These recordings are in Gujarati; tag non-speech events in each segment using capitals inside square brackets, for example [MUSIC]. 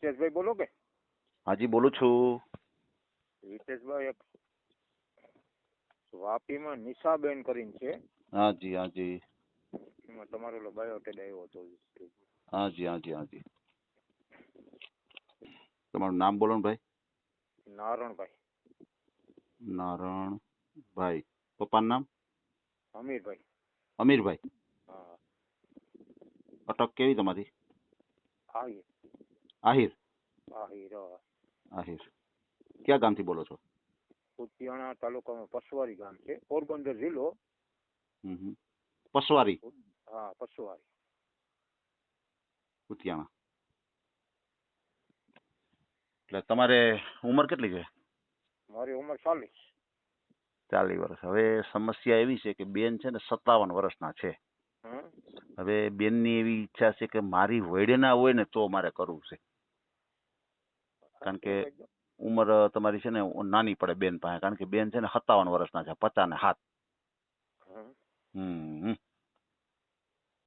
હિતેશભાઈ બોલો કે? હાજી બોલું છું. હિતેશભાઈ એક વાપીમાં નિશાબેન કરીને છે. હાજી હાજી. એમાં તમારો ઓલો બાયોટેડ આવ્યો હતો. હાજી હાજી હાજી. તમારું નામ બોલો ને ભાઈ. નારણભાઈ. નારણભાઈ. પપ્પાનું નામ? અમીરભાઈ. અમીરભાઈ. હા. અટક કેવી તમારી? આહિર આહિર. આહિર. આહિર. ક્યાં ગામથી બોલો છો? કુતિયાણા તાલુકામાં પસવારી ગામ છે. પોરબંદર જિલ્લો. હમ. પસવારી. હા પસવારી. કુતિયાણા એટલે તમારે ઉંમર કેટલી છે? મારી ઉંમર ચાલીસ. ચાલીસ વર્ષ. હવે સમસ્યા એવી છે કે બેન છે ને સત્તાવન વર્ષના છે. હવે બેનની એવી ઈચ્છા છે કે મારી વયડે ના હોય ને તો મારે કરવું છે. કારણ કે ઉંમર તમારી છે ને નાની પડે બેન પાસે. કારણ કે બેન છે ને સત્તાવન વર્ષના છે પચાસ ને હમ.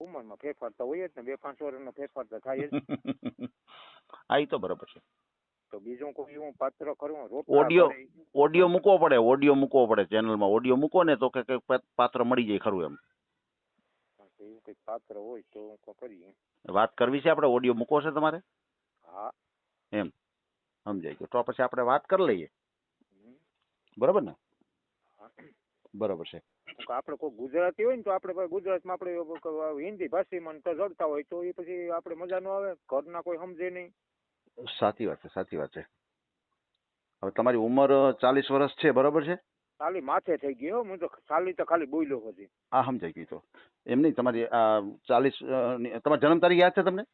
ઉંમરમાં ફેરફાર તો હોય જ ને બે પાંચ વર્ષનો ફેરફાર તો થાય જ હા [LAUGHS] તો બરોબર છે. તો બીજું કોઈ હું પાત્ર ખરું ઓડિયો ઓડિયો મૂકવો પડે ઓડિયો મૂકવો પડે ચેનલમાં ઓડિયો મૂકો ને તો કે પાત્ર મળી જાય ખરું એમ. એવું પાત્ર હોય તો હું કરીએ. વાત કરવી છે આપણે? ઓડિયો મૂકવો છે તમારે? હા. સમજાઈ ગયું. તો પછી આપણે વાત કરી લઈએ. બરાબર ને? બરાબર છે. આપણે કોઈ ગુજરાતી હોય ને તો આપણે ગુજરાતમાં આપણે હિન્દી ભાષીમાં તો જડતા હોય તો એ પછી આપણે મજા ન આવે. ઘરના કોઈ સમજે નહીં. સાચી વાત છે સાચી વાત છે. હવે તમારી ઉંમર ચાલીસ વર્ષ છે બરાબર છે? ચાલી માથે થઈ ગયો હો તો ચાલી તો ખાલી બોલ્યો પછી. હા સમજાઈ ગઈ તો. એમ નહીં તમારી આ ચાલીસ તમારી જન્મ તારીખ યાદ છે તમને?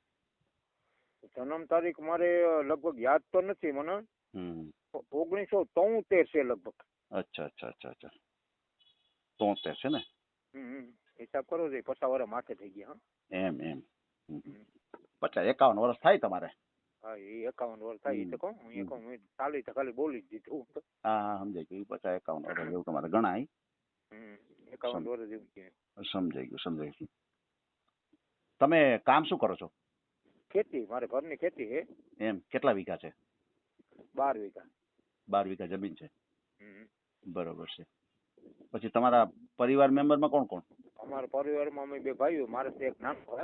જન્મ તારીખ મારે લગભગ યાદ તો નથી મને. હમ. ઓગણીસો તોતેર છે લગભગ. અચ્છા અચ્છા અચ્છા અચ્છા. તોતેર છે ને. હિસાબ કરો છો પચાસ વર્ષ માથે થઈ ગયા એમ એમ. પચાસ એકાવન વર્ષ થાય તમારે? હા એ એકાવન વર્ષ થાય એ તો કહું. હું એ કહું ચાલી તો ખાલી બોલી જ દીધું હા હા સમજાઈ ગયું. પચાસ એકાવન વર્ષ એવું તમારે ગણાય. એકાવન વર્ષ જેવું સમજાઈ ગયું સમજાઈ ગયું. તમે કામ શું કરો છો? ખેતી મારે ઘરની ખેતી છે. એમ કેટલા વીઘા છે? બાર વીઘા. બાર વીઘા જમીન છે? બરોબર છે. પછી તમારા પરિવાર મેમ્બરમાં કોણ કોણ? અમારા પરિવારમાં અમે બે ભાઈઓ મારે તો એક નાનો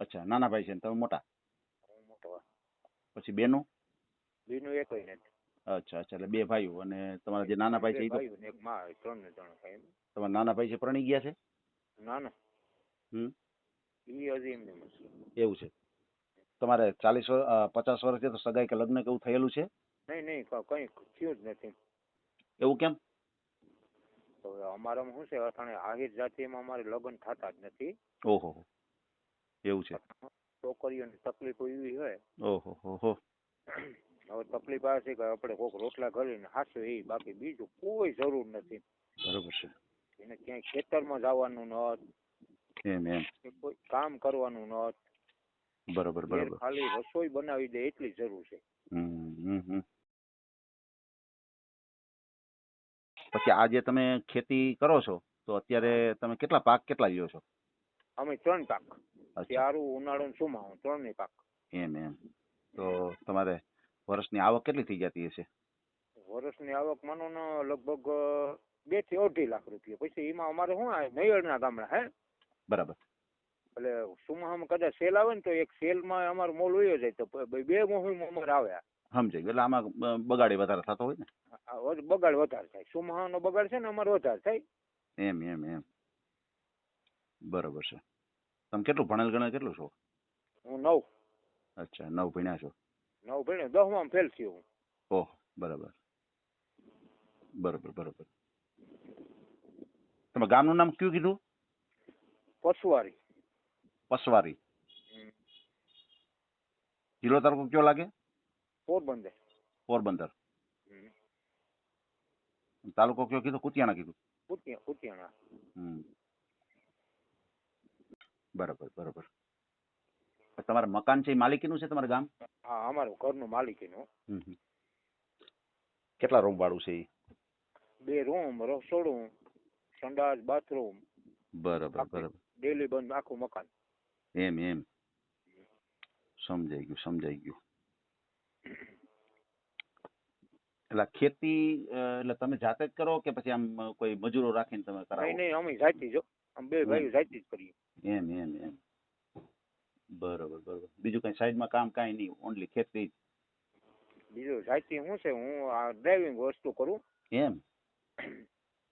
અચ્છા નાના ભાઈ છે ને તમે મોટા? મોટો પછી બેનો? બીનું એક નથી અચ્છા અચ્છા એટલે બે ભાઈઓ અને તમારા જે નાના ભાઈ છે એ તો? એક માં ત્રણ ને ત્રણ ભાઈ. તમારા નાના ભાઈ છે પરણી ગયા છે? ના ના હમ. એ હજી એમને એમ એવું છે. તમારે ચાલીસ પચાસ વર્ષ તો સગાઈ કે લગ્ન કેવું થયેલું છે? નહીં નહીં કઈ થયું જ નથી. એવું કેમ? અમારામાં શું છે અટાણે આહિર જાતિમાં અમારે લગ્ન થતા જ નથી. ઓહો એવું છે. છોકરીઓની તકલીફો એવી હોય. ઓહો હો હવે તકલીફ આવે છે કે આપણે કોક રોટલા ઘડીને હાસો એ બાકી બીજું કોઈ જરૂર નથી. બરોબર છે. એને ક્યાંય ખેતરમાં જવાનું એમ એમ. કોઈ કામ કરવાનું નત બરોબર બરોબર. ખાલી રસોઈ બનાવી દે એટલી જરૂર છે. પછી આ જે તમે ખેતી કરો છો તો અત્યારે તમે કેટલા પાક કેટલા લ્યો છો? અમે ત્રણ પાક. ત્યારું ઉનાળો ને ચોમાસું ત્રણેય પાક. એમ એમ. તો તમારે વર્ષની આવક કેટલી થઈ જતી હશે? વર્ષની આવક માનો ને લગભગ બેથી અઢી લાખ રૂપિયા. પછી એમાં અમારે શું આ નૈયડના ગામડા હે? બરાબર. એટલે ચોમાસામાં કદાચ સેલ આવે ને તો એક સેલમાં અમારો મોલ વયો જાય તો બે મોહીમાં અમારે આવે. સમજાય એટલે આમાં બગાડે વધારે થતો હોય ને? બગાડ વધારે થાય. ચોમાસાનો બગાડ છે ને અમારો વધારે થાય. એમ એમ એમ. બરોબર છે. તમે કેટલું ભણેલ ગણે કેટલું છો? હું નવ. અચ્છા નવ ભણ્યા છો? નવ ભણ્યો. દસમાં ફેલ થયો હું. ઓહ બરાબર. બરોબર બરોબર. તમે ગામનું નામ કયું કીધું? પસવારી. પસવારી. જિલ્લો તાલુકો કયો લાગે? પોરબંદર. પોરબંદર. તાલુકો કયો કીધો? કુતિયાણા કીધું? કુતિયાણા. બરાબર બરાબર. તમારે મકાન છે માલિકીનું છે તમારું ગામ? હા અમારું ઘરનું માલિકીનું. કેટલા રૂમ વાળું છે એ? બે રૂમ રસોડું સંડાસ બાથરૂમ. બરાબર બરાબર. ડેલી બંધ આખું મકાન. એમ એમ સમજાઈ ગયું સમજાઈ ગયું એટલે ખેતી એટલે તમે જાતે જ કરો કે પછી આમ કોઈ મજૂરો રાખીને તમે કરાવો નહીં નહીં અમે જાતે જો અમે બે ભાઈઓ જાતે જ કરીએ એમ એમ એમ બરોબર બરોબર બીજું કઈ સાઈડમાં કામ કાંઈ નહીં ઓનલી ખેતી જ બીજું જાતે હું છે હું આ ડ્રાઇવિંગ વસ્તુ કરું એમ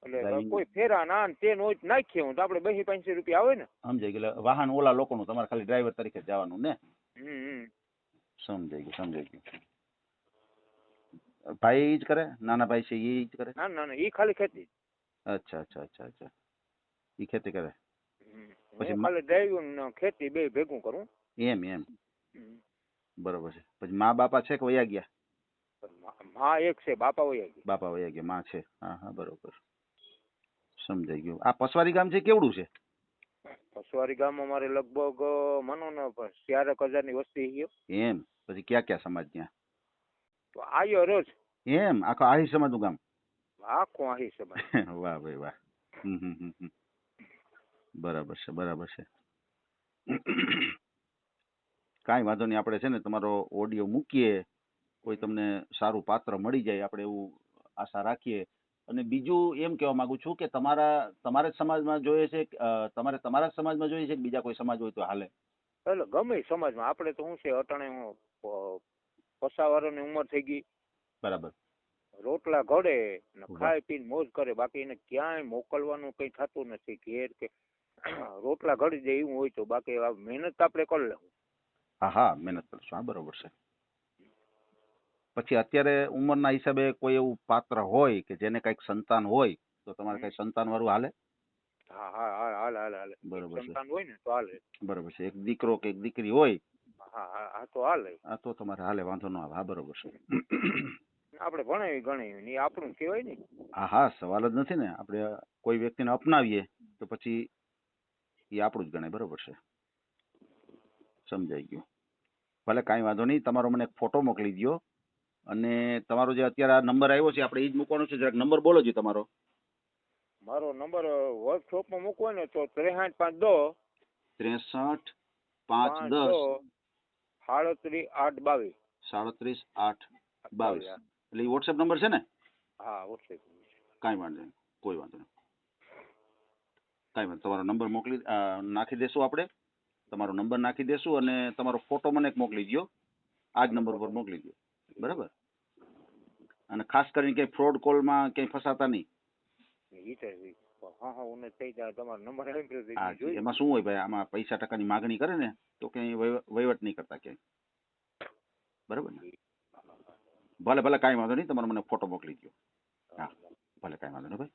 એટલે કોઈ ફેરા ના ને તે નોટ નાખીએ હું તો આપણે બહી પાંચસો રૂપિયા આવે ને. સમજાઈ ગયું. વાહન ઓલા લોકોનું તમારે ખાલી ડ્રાઈવર તરીકે જવાનું ને? સમજાઈ ગયું સમજાઈ ગયું. ભાઈ ઈ જ કરે? નાના ભાઈ છે એ જ કરે? ના ના એ ખાલી ખેતી. અચ્છા અચ્છા અચ્છા અચ્છા. ઈ ખેતી કરે? પછી ડ્રાઈવિંગ ખાલી ડ્રાઇવિંગ ને ખેતી બે ભેગું કરું. એમ એમ. બરોબર છે. પછી મા બાપા છે કે વયા ગયા? મા એક છે બાપા વયા ગયા. બાપા વયા ગયા માં છે. હા હા બરોબર. સમજાઈ ગયું. આ પસવારી ગામ છે કેવડું છે? પસવારી ગામમાં અમારે લગભગ માનો ને ચારક હજારની વસ્તી ગયો એમ? પછી ક્યાં ક્યાં સમાજ ત્યાં? તો આયો રોજ. એમ? આખો આહી સમાજનું ગામ? આખું આહી સમાજ. [LAUGHS] વાહ ભાઈ વાહ. બરાબર છે બરાબર છે. [CLEARS THROAT] કાંઈ વાંધો નહીં આપણે છે ને તમારો ઓડિયો મૂકીએ. કોઈ તમને સારું પાત્ર મળી જાય આપણે એવું આશા રાખીએ. અને બીજું એમ કહેવા માંગુ છું કે તમારા તમારા જ સમાજમાં જોઈએ છે કે, અ, તમારે તમારા જ સમાજમાં જોઈએ છે કે બીજા કોઈ સમાજ હોય તો હાલે? એટલે ગમે ઈ સમાજમાં. આપણે તો શું છે અટાણે હું ઉંમર થઈ ગઈ. બરાબર. રોટલા ઘડે ને વાહ. ખાઈ પીને મોજ કરે. બાકી એને ક્યાંય મોકલવાનું કઈ થતું નથી. ઘેર કે રોટલા ઘડી દે એવું હોય તો બાકી આ મહેનત આપણે કરી લેવું. હા હા મહેનત કરશું હા બરોબર છે. પછી અત્યારે ઉંમરના હિસાબે કોઈ એવું પાત્ર હોય કે જેને કંઈક સંતાન હોય તો તમારે કઈ સંતાન વાળું હાલે? હા હા હા હાલ હાલ હાલ. બરોબર છે. સંતાન હોય ને તો હાલે. બરોબર છે. એક દીકરો કે એક દીકરી હોય? હા હા હા તો હાલે. હા તો તમારે હાલે વાંધો ન આવે. હા બરોબર છે. આપણે ભણાવી ગણાવી આપણું કહેવાય ને. હા હા સવાલ જ નથી ને. આપણે કોઈ વ્યક્તિને અપનાવીએ તો પછી એ આપણું જ ગણાય. બરોબર છે. સમજાઈ ગયું. ભલે કાંઈ વાંધો નહીં. તમારો મને એક ફોટો મોકલી દ્યો. અને તમારો જે અત્યારે આ નંબર આવ્યો છે આપણે એ જ મૂકવાનો છે જરાક નંબર બોલો જી તમારો. મારો નંબર વર્કશોપમાં મૂકવો ને તો ત્રેસઠ પાંચ દો. ત્રેસઠ પાંચ દસ. સાડત્રીસ આઠ બાવીસ. સાડત્રીસ આઠ બાવીસ. એટલે એ વોટ્સએપ નંબર છે ને? હા વોટ્સએપ કાંઈ વાંધો નહીં કોઈ વાંધો નહીં. કાંઈ વાંધો તમારો નંબર મોકલી નાખી દેશું આપણે. તમારો નંબર નાખી દેશું અને તમારો ફોટો મને એક મોકલી દો આ જ નંબર પર મોકલી દો બરાબર? અને ખાસ કરીને કે ફ્રોડ કોલમાં ક્યાંય ફસાતા નહીં? ઈ તો હા હા થઈ જાય તમારો નંબર હા જોઈ એમાં શું હોય ભાઈ આમાં પૈસા ટકાની માગણી કરે ને તો ક્યાંય વહીવ- વહીવટ નહીં કરતા ક્યાંય. બરાબર ને? ભલે ભલે કાંઈ વાંધો નહીં તમારો મને ફોટો મોકલી દો હા ભલે કાંઈ વાંધો નહીં ભાઈ.